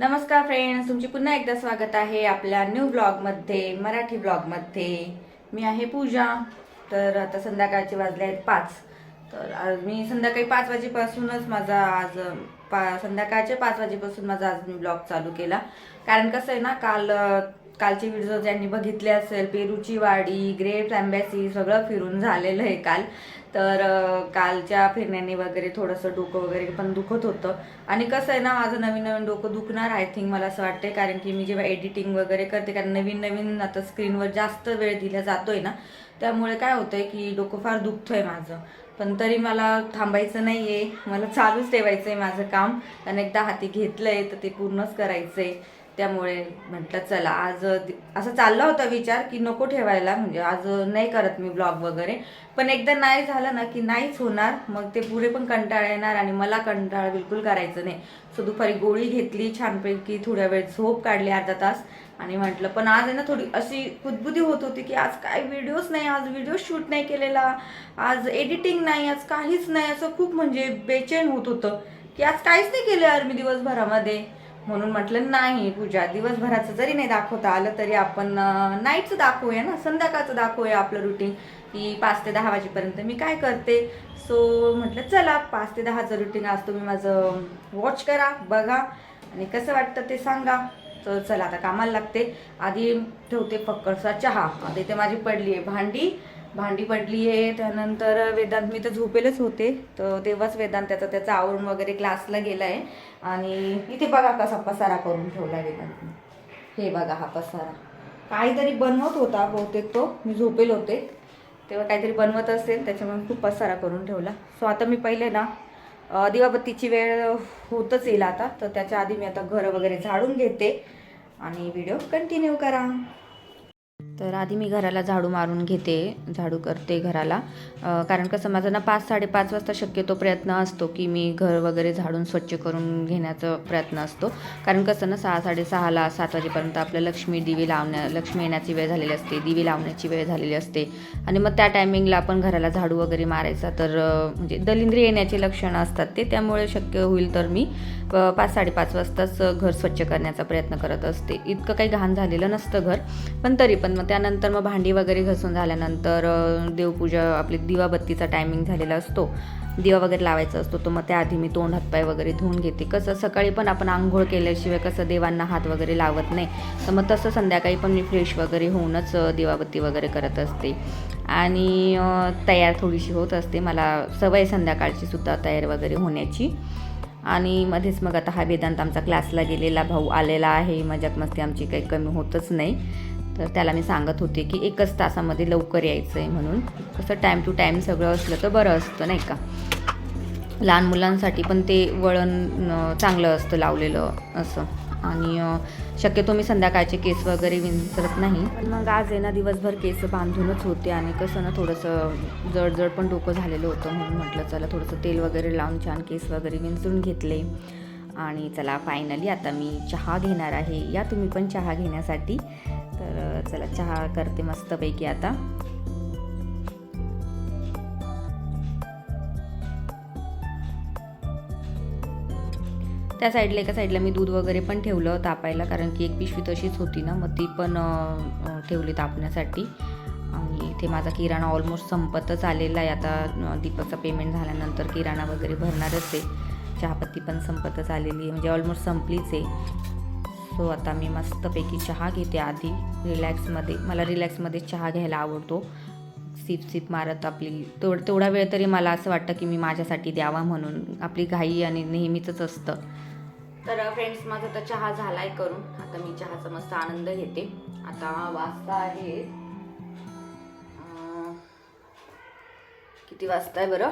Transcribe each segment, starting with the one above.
नमस्कार फ्रेंड्स तुमचे पुन्हा एकदा स्वागत आहे आपल्या न्यू ब्लॉगमध्ये मराठी ब्लॉगमध्ये मी आहे पूजा. तर आता संध्याकाळचे वाजले आहेत पाच. तर आज मी संध्याकाळी पाच वाजेपासूनच माझा आज पा संध्याकाळचे पाच वाजेपासून माझा आज मी ब्लॉग चालू केला. कारण कसं आहे ना काल कालचे व्हिडिओ ज्यांनी बघितले असेल पेरूची वाडी ग्रेप्स अँबॅसी सगळं फिरून झालेलं आहे काल. तर कालच्या फिरण्याने वगैरे थोडंसं डोकं वगैरे पण दुखत होतं. आणि कसं आहे ना माझं नवीन नवीन डोकं दुखणार आय थिंक मला असं वाटते कारण की मी जेव्हा एडिटिंग वगैरे करते कारण नवीन नवीन आता स्क्रीनवर जास्त वेळ दिला जातोय ना त्यामुळे काय होतंय की डोकं फार दुखतंय माझं. पण तरी मला थांबायचं नाही आहे मला चालूच ठेवायचं आहे माझं काम. कारण एकदा हाती घेतलं आहे तर ते पूर्णच करायचं आहे त्यामुळे म्हटलं चला आज असा असं चालला होता विचार की नको ठेवायला म्हणजे आज नाही करत मी ब्लॉग वगैरे. पण एकदा नाही झालं ना की नाहीच होणार. मग ते पुढे पण कंटाळा येणार आणि मला कंटाळा बिलकुल करायचं नाही. सो दुपारी गोळी घेतली छानपैकी थोड्या वेळ झोप काढली अर्धा तास. आणि म्हटलं पण आज आहे ना थोडी अशी कुदबुदी होत होती की आज काय व्हिडिओच नाही आज व्हिडिओ शूट नाही केलेला. आज एडिटिंग नाही आज काहीच नाही. असं खूप म्हणजे बेचैन होत होतं की आज काहीच नाही केलं यार मी दिवसभरामध्ये. म्हणून म्हटलं नाही पूजा दिवसभराचं जरी नाही दाखवता आलं तरी आपण नाईटचं दाखवूया ना संध्याकाळचं दाखवूया आपलं रुटीन की पाच ते दहा वाजेपर्यंत मी काय करते? सो म्हटलं चला पाच ते दहाचं रुटीन आज तुम्ही माझं वॉच करा बघा आणि कसं वाटतं ते सांगा. तर चला आता कामाला लागते. आधी ठेवते फक्कडचा चहा. आता इथे माझी पडली आहे भांडी. भांडी पडली आहे त्यानंतर वेदांत मी तर झोपेलच होते तर तेव्हाच वेदांत त्याचा त्याचा आवरून वगैरे क्लासला गेला आहे आणि इथे बघा कसा पसारा करून ठेवला वेदांतने हे बघा हा पसारा. काहीतरी बनवत होता बहुतेक तो मी झोपेल होते. तेव्हा काहीतरी बनवत असेल त्याच्यामुळे खूप पसारा करून ठेवला. सो आता मी पहिले ना दिवाबत्तीची वेळ होतच येईल आता. तर त्याच्या आधी मी आता घर वगैरे झाडून घेते. आणि व्हिडिओ कंटिन्यू करा. तर आधी मी घराला झाडू मारून घेते झाडू करते घराला. कारण कसं माझं ना पाच साडेपाच वाजता शक्यतो प्रयत्न असतो की मी घर वगैरे झाडून स्वच्छ करून घेण्याचा प्रयत्न असतो. कारण कसं ना सहा साडेसहाला सात वाजेपर्यंत आपलं लक्ष्मी दिवी लावण्या लक्ष्मी येण्याची वेळ झालेली असते दिवी लावण्याची वेळ झालेली असते. आणि मग त्या टायमिंगला आपण घराला झाडू वगैरे मारायचा तर म्हणजे दलिंद्री येण्याचे लक्षणं असतात ते त्यामुळे शक्य होईल तर मी पाच साडेपाच वाजताच घर स्वच्छ करण्याचा प्रयत्न करत असते. इतकं काही घाण झालेलं नसतं घर पण तरी पण मग त्यानंतर मग भांडी वगैरे घसून झाल्यानंतर देवपूजा आपली दिवाबत्तीचा टायमिंग झालेला असतो. दिवा वगैरे लावायचा असतो तर मग त्याआधी मी तोंड हातपाय वगैरे धुवून घेते. कसं सकाळी पण आपण आंघोळ केल्याशिवाय कसं देवांना हात वगैरे लावत नाही तर मग तसं संध्याकाळी पण मी फ्रेश वगैरे होऊनच दिवाबत्ती वगैरे करत असते. आणि तयार थोडीशी होत असते. मला सवय संध्याकाळची सुद्धा तयार वगैरे होण्याची. आणि मध्येच मग आता हा वेदांत आमचा क्लासला गेलेला भाऊ आलेला आहे. मजाक मस्ती आमची काही कमी होतच नाही. तर त्याला मी सांगत होते की एकच तासामध्ये लवकर यायचं आहे म्हणून. कसं टाईम टू टाईम सगळं असलं तर बरं असतं नाही का? लहान मुलांसाठी पण ते वळण चांगलं असतं लावलेलं असं. आणि शक्यतो मी संध्याकाळचे केस वगैरे विंचरत नाही. पण मग आज आहे ना दिवसभर केस बांधूनच होते आणि कसं ना थोडंसं जड जड पण डोकं झालेलं होतं म्हणून म्हटलं चला थोडंसं तेल वगैरे लावून छान केस वगैरे विंचरून घेतले. आणि चला फायनली आता मी चहा घेणार आहे. या तुम्ही पण चहा घेण्यासाठी. तर चला चहा करते मस्तपैकी आता. त्या साईडला एका साईडला मी दूध वगैरे पण ठेवलं तापायला कारण की एक पिशवी तशीच होती ना मग ती पण ठेवली तापण्यासाठी. आणि इथे माझा किराणा ऑलमोस्ट संपतच आलेला आहे. आता दीपकचा पेमेंट झाल्यानंतर किराणा वगैरे भरणारच आहे. चहापत्ती पण संपतच आलेली आहे. म्हणजे ऑलमोस्ट संपलीच आहे. सो आता मी मस्तपैकी चहा घेते आधी. रिलॅक्समध्ये मला रिलॅक्समध्ये चहा घ्यायला आवडतो. सिप सिप मारत आपली तेवढ तेवढा वेळ तरी मला असं वाटतं की मी माझ्यासाठी द्यावा म्हणून. आपली घाई आणि नेहमीचंच असतं. तर फ्रेंड्स माझा तर चहा झालाय करून. आता मी चहाचा मस्त आनंद घेते. आता वाजता आहे. किती वाजता आहे बरं?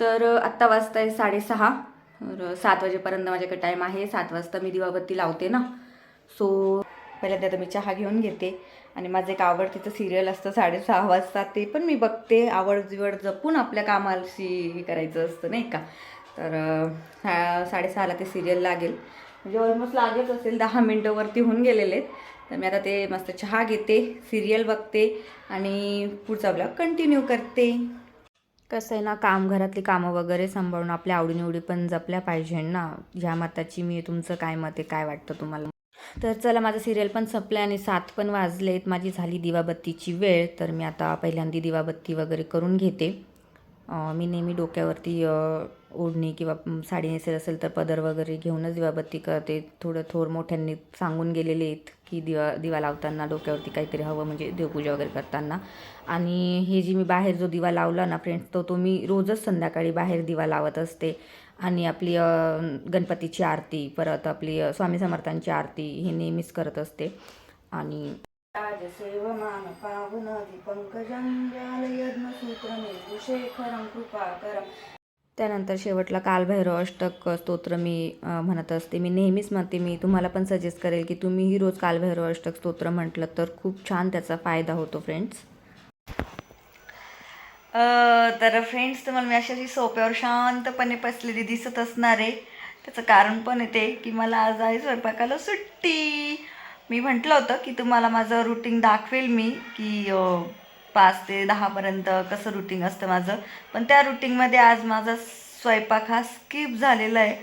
तर आत्ता वाजता आहे साडेसहा. तर सात वाजेपर्यंत माझ्याकडे टाईम आहे. सात वाजता मी दिवाबत्ती लावते ना. सो पहिल्यांदा आता मी चहा घेऊन घेते. आणि माझं एक आवडतीचं सिरियल असतं साडेसहा वाजता. ते पण मी बघते. आवड जिवड जपून आपल्या कामाशी करायचं असतं नाही का? तर साडेसहाला ते सिरियल लागेल. म्हणजे ऑलमोस्ट लागेल असेल. दहा मिनटंवरती होऊन गेलेले आहेत. तर मी आता ते मस्त चहा घेते सिरियल बघते आणि पुढचा ब्लॉग कंटिन्यू करते. कसं आहे ना काम घरातली कामं वगैरे सांभाळून आपल्या आवडीनिवडी पण जपल्या पाहिजे ना. ह्या मताची मी तुमचं काय मत आहे काय वाटतं तुम्हाला? तर चला माझं सिरियल पण संपलं आणि सात पण वाजलेत. माझी झाली दिवाबत्तीची वेळ तर मी आता पहिल्यांदा दिवाबत्ती वगैरे करून घेते. मी नेहमी डोक्यावरती ओढणी किंवा साडी नेसेल असेल तर पदर वगैरे घेऊनच दिवाबत्ती करते. थोडं थोर मोठ्यांनी सांगून गेलेले आहेत की दिवा दिवा लावताना डोक्यावरती काहीतरी हवं म्हणजे देवपूजा वगैरे करताना. आणि हे जी मी बाहेर जो दिवा लावला ना फ्रेंड्स तो तो मी रोजच संध्याकाळी बाहेर दिवा लावत असते. आणि आपली गणपतीची आरती परत आपली स्वामी समर्थांची आरती हे नेहमीच करत असते. आणि राजसेवमान पावन पंकजं कृपाकरं त्यानंतर शेवटला कालभैरव अष्टक स्तोत्र मी म्हणत असते. मी नेहमीच म्हणते मी तुम्हाला पण सजेस्ट करेल की तुम्हीही रोज कालभैरव अष्टक स्तोत्र म्हटलं तर खूप छान त्याचा फायदा होतो फ्रेंड्स तर फ्रेंड्स तुम्हाला मी अशी सोप्यावर शांतपणे बसलेली दिसत असणार आहे. त्याचं कारण पण येते की मला आज आहे स्वयंपाकाला सुट्टी. मी म्हटलं होतं की तुम्हाला माझं रुटीन दाखवेल मी की पाच ते दहापर्यंत कसं रुटीन असतं माझं. पण त्या रुटीनमध्ये आज माझा स्वयंपाक हा स्किप झालेला आहे.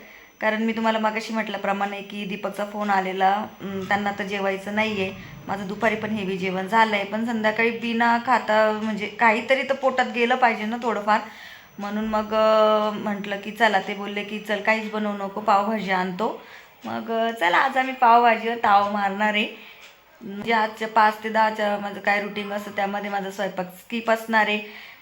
कारण मी तुम्हाला मागाशी म्हटल्याप्रमाणे की दीपकचा फोन आलेला. त्यांना तर जेवायचं नाही आहे माझं दुपारी पण हेवी जेवण झालं आहे पण संध्याकाळी बिना खाता म्हणजे काहीतरी तर पोटात गेलं पाहिजे ना थोडंफार. म्हणून मग म्हटलं की चला ते बोलले की चल काहीच बनवू नको पावभाजी आणतो. मग चला आज आम्ही पावभाजीवर ताव मारणार. आहे म्हणजे आजच्या पाच ते दहाच्या माझं काय रुटीन असतं त्यामध्ये माझा स्वयंपाक स्किप असणार. आहे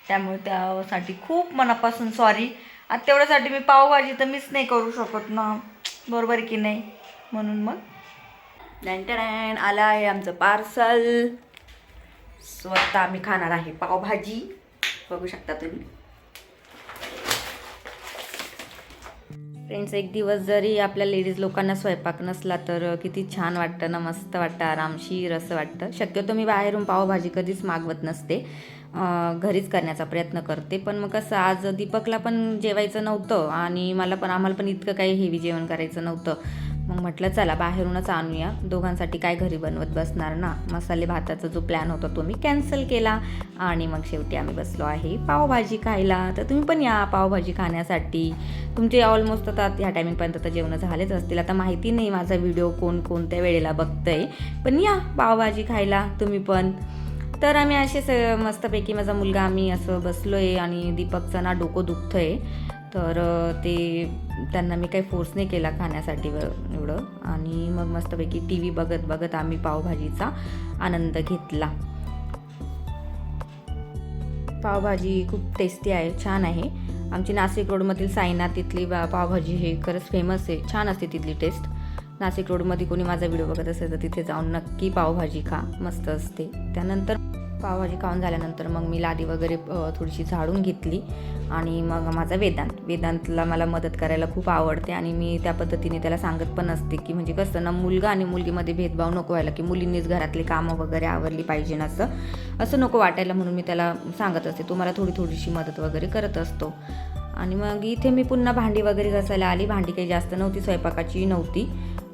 त्यामुळे त्यासाठी खूप मनापासून सॉरी आता तेवढ्यासाठी मी पावभाजी तर मीच नाही करू शकत ना. बरोबर आहे की नाही? म्हणून मग. डॅन आलं आहे आमचं पार्सल स्वतः आम्ही खाणार आहे पावभाजी. बघू शकता तुम्ही. फ्रेंड्स एक दिवस जरी आपल्या लेडीज लोकांना स्वयंपाक नसला तर किती छान वाटतं ना मस्त वाटतं आरामशीर असं वाटतं. शक्यतो मी बाहेरून पावभाजी कधीच मागवत नसते. घरीच करण्याचा प्रयत्न करते. पण मग कसं आज दीपकला पण जेवायचं नव्हतं आणि मला पण आम्हाला पण इतकं काही हेवी जेवण करायचं नव्हतं. मग म्हटलं चला बाहेरूनच आणूया. दोघांसाठी काय घरी बनवत बसणार ना? मसाले भाताचा जो प्लॅन होता तो मी कॅन्सल केला. आणि मग शेवटी आम्ही बसलो आहे पावभाजी खायला. तर तुम्ही पण या पावभाजी खाण्यासाठी. तुमचे ऑलमोस्ट आता ह्या टायमिंगपर्यंत तर जेवणं झालेच असतील. आता माहिती नाही माझा व्हिडिओ कोण कोणत्या वेळेला बघतंय. पण या पावभाजी खायला तुम्ही पण. तर आम्ही असेच स मस्तपैकी माझा मुलगा आम्ही असं बसलो आहे आणि दीपकचं ना डोकं दुखतं आहे तर ते त्यांना मी काही फोर्स नाही केला खाण्यासाठी व- एवढं. आणि मग मस्तपैकी टी व्ही बघत बघत आम्ही पावभाजीचा आनंद घेतला. पावभाजी खूप टेस्टी आहे छान आहे. आमची नाशिक रोडमधील साईनाथ तिथली बा- पावभाजी हे खरंच फेमस आहे. छान असते तिथली टेस्ट नाशिक रोडमध्ये कोणी माझा व्हिडिओ बघत असेल तर तिथे जाऊन नक्की पावभाजी खा. मस्त असते. त्यानंतर पावभाजी खाऊन झाल्यानंतर मग मी लादी वगैरे थोडीशी झाडून घेतली. आणि मग माझा वेदांत. वेदांतला मला मदत करायला खूप आवडते आणि मी त्या पद्धतीने त्याला सांगत पण असते की म्हणजे कसं ना मुलगा आणि मुलगीमध्ये भेदभाव नको व्हायला की मुलींनीच घरातली कामं वगैरे आवरली पाहिजे असं. असं नको वाटायला म्हणून मी त्याला सांगत असते. तो मला थोडी थोडीशी मदत वगैरे करत असतो. आणि मग इथे मी पुन्हा भांडी वगैरे घासायला आली. भांडी काही जास्त नव्हती स्वयंपाकाची नव्हती.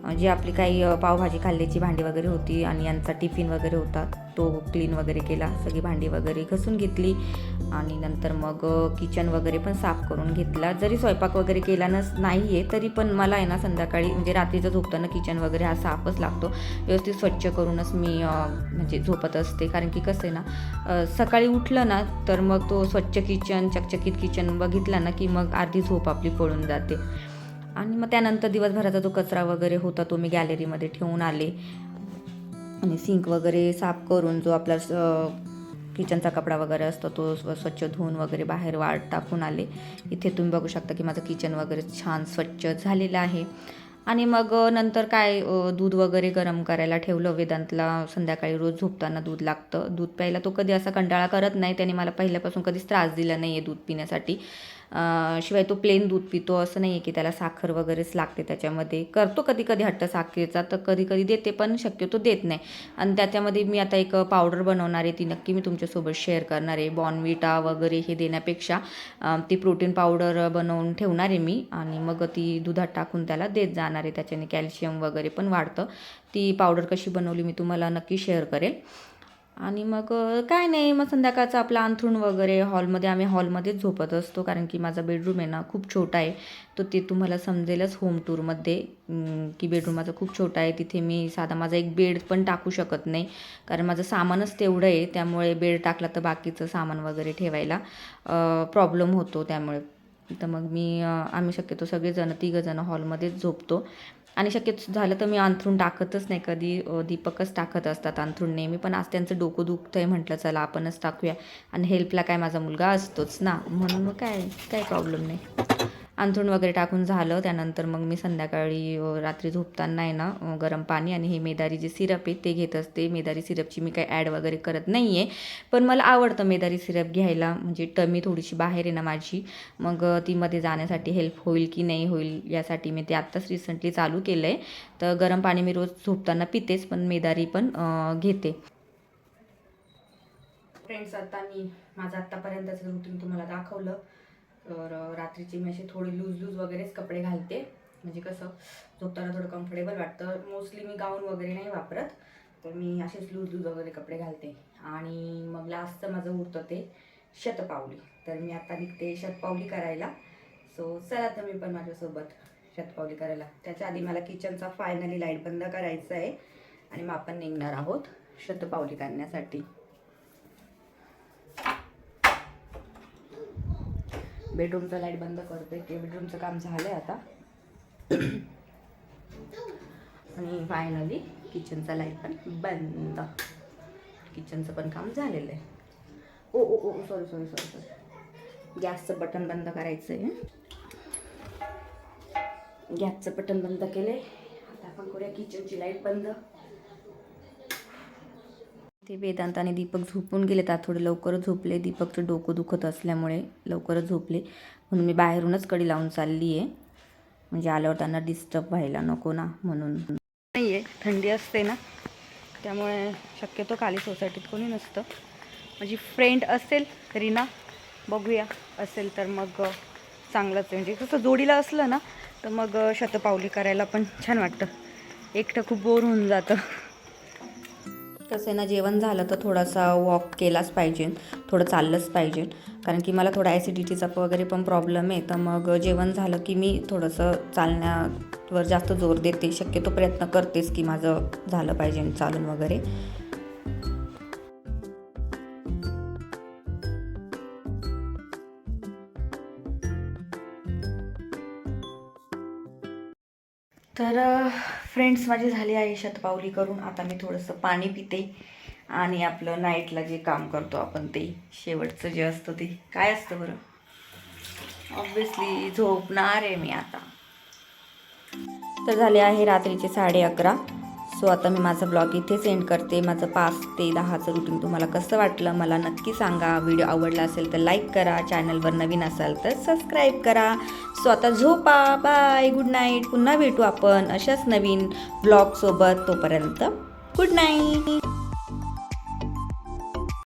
जी आपली काही पावभाजी खाल्ल्याची भांडी वगैरे होती आणि यांचा टिफिन वगैरे होता तो क्लीन वगैरे केला सगळी भांडी वगैरे घसून घेतली आणि नंतर मग किचन वगैरे पण साफ करून घेतला. जरी स्वयंपाक वगैरे केला नस नाही आहे तरी पण मला आहे ना संध्याकाळी म्हणजे रात्रीचं झोपताना किचन वगैरे हा साफच लागतो. व्यवस्थित स्वच्छ करूनच मी म्हणजे झोपत असते. कारण की कसं आहे ना सकाळी उठलं ना तर मग तो स्वच्छ किचन चकचकीत किचन बघितला ना की मग अर्धी झोप आपली पळून जाते. आणि मग त्यानंतर दिवसभराचा जो कचरा वगैरे होता तो मी गॅलरीमध्ये ठेवून आले. आणि सिंक वगैरे साफ करून जो आपला स- किचनचा कपडा वगैरे असतो तो स्व- स्वच्छ धुवून वगैरे बाहेर वाट टाकून आले. इथे तुम्ही बघू शकता की माझं किचन वगैरे छान स्वच्छ झालेलं आहे. आणि मग नंतर काय दूध वगैरे गरम करायला ठेवलं. वेदांतला संध्याकाळी रोज झोपताना दूध लागतं. दूध प्यायला तो कधी असा कंटाळा करत नाही. त्याने मला पहिल्यापासून कधीच त्रास दिला नाही आहे दूध पिण्यासाठी. शिवाय तो प्लेन दूध पितो असं नाही आहे की त्याला साखर वगैरेच लागते त्याच्यामध्ये. करतो कधी कधी हट्ट साखरेचा तर कधी कधी देते पण शक्यतो देत नाही. आणि त्याच्यामध्ये मी आता एक पावडर बनवणार आहे ती नक्की मी तुमच्यासोबत शेअर करणार आहे. बॉर्नविटा वगैरे हे देण्यापेक्षा ती प्रोटीन पावडर बनवून ठेवणार आहे मी. आणि मग ती दुधात टाकून त्याला देत जाणार आहे. त्याच्याने कॅल्शियम वगैरे पण वाढतं. ती पावडर कशी बनवली मी तुम्हाला नक्की शेअर करेल. आणि मग काय नाही मग संध्याकाळचं आपलं अंथरूण वगैरे हॉलमध्ये आम्ही हॉलमध्येच झोपत असतो कारण की माझा बेडरूम आहे ना खूप छोटा आहे. तर ते तुम्हाला समजेलच होम टूरमध्ये की बेडरूम माझा खूप छोटा आहे. तिथे मी साधा माझा एक बेड पण टाकू शकत नाही कारण माझं सामानच तेवढं आहे. त्यामुळे बेड टाकला तर बाकीचं सामान वगैरे ठेवायला प्रॉब्लेम होतो त्यामुळे. तर मग मी आम्ही शक्यतो सगळेजण तिघंजणं हॉलमध्येच झोपतो. आणि शक्यतो झालं तर मी अंथरूण टाकतच नाही. कधी दीपकच टाकत असतात अंथरूण नेहमी. पण आज त्यांचं डोकं दुखतं आहे म्हटलं चला आपणच टाकूया. आणि हेल्पला काय माझा मुलगा असतोच ना. म्हणून मग काय काय प्रॉब्लेम नाही. अंथरूण वगैरे टाकून झालं. त्यानंतर मग मी संध्याकाळी रात्री झोपताना आहे ना गरम पाणी आणि हे मेदारी जे सिरप आहे ते घेत असते. मेदारी सिरपची मी काही ॲड वगैरे करत नाही आहे पण मला आवडतं मेदारी सिरप घ्यायला. म्हणजे टमी थोडीशी बाहेर आहे ना माझी. मग ती मध्ये जाण्यासाठी हेल्प होईल की नाही होईल यासाठी मी ते आत्ताच रिसेंटली चालू केलं आहे तर गरम पाणी मी रोज झोपताना पितेच पण मेदारी पण घेते. फ्रेंड्स आता मी माझं आत्तापर्यंतचं रुटीन तुम्हाला दाखवलं. तर रात्रीची मी असे थोडे लूज लूज वगैरेच कपडे घालते. म्हणजे कसं झोपताना थोडं कम्फर्टेबल वाटतं. मोस्टली मी गाऊन वगैरे नाही वापरत. तर मी असेच लूज लूज वगैरे कपडे घालते. आणि मग लास्टचं माझं उरतं ते शतपावली. तर मी आता निघते शतपावली करायला. सो चला मी पण माझ्यासोबत शतपावली करायला. त्याच्या आधी मला किचनचा फायनली लाइट बंद करायचा आहे आणि मग आपण निघणार आहोत शतपावली करण्यासाठी. बेडरूमचं लाइट बंद करते की बेडरूमचं काम झालं आहे आता. आणि फायनली किचनचा लाइट पण बंद. किचनचं पण काम झालेलं आहे. ओ ओ ओ सॉरी सॉरी सॉरी सॉरी गॅसचं बटन बंद करायचं आहे गॅसचं बटन बंद केलं आता आपण करूया किचनची लाइट बंद. ते वेदांत आणि दीपक झोपून गेले तर थोडे लवकरच झोपले. दीपकचं डोकं दुखत असल्यामुळे लवकरच झोपले. म्हणून मी बाहेरूनच कडी लावून चालली आहे म्हणजे आल्यावर त्यांना डिस्टर्ब व्हायला नको ना म्हणून. नाही आहे थंडी असते ना. त्यामुळे शक्यतो खाली सोसायटीत कोणी नसतं. माझी फ्रेंड असेल रीना बघूया. असेल तर मग चांगलंच आहे. म्हणजे कसं जोडीला असलं ना तर मग शतपावली करायला पण छान वाटतं. एकटं खूप बोर होऊन जातं. कसं आहे ना जेवण झालं तर थोडासा वॉक केलाच पाहिजे थोडं चाललंच पाहिजे. कारण की मला थोडा ॲसिडिटीचा वगैरे पण प्रॉब्लेम आहे तर मग जेवण झालं की मी थोडंसं चालण्यावर जास्त जोर देते. शक्यतो प्रयत्न करतेच की माझं झालं पाहिजे चालून वगैरे. तर फ्रेंड्स माझी झाली आहे शतपावली करून. आता मी थोडंसं पाणी पिते आणि आपलं नाईटला जे काम करतो आपण ते. शेवटचं जे असतं ते. काय असतं बरं? ऑब्विसली झोपणार आहे मी आता. तर झाले आहे रात्रीचे साडे अकरा. सो आता मी माझा ब्लॉग इथेच एंड करते. माझं पाच ते दहाचं रुटीन तुम्हाला कसं वाटलं मला नक्की सांगा. व्हिडिओ आवडला असेल तर लाईक करा. चॅनलवर नवीन असाल तर सबस्क्राईब करा. सो आता झोपा. बाय गुड नाईट पुन्हा भेटू आपण अशाच नवीन ब्लॉगसोबत तोपर्यंत गुड नाईट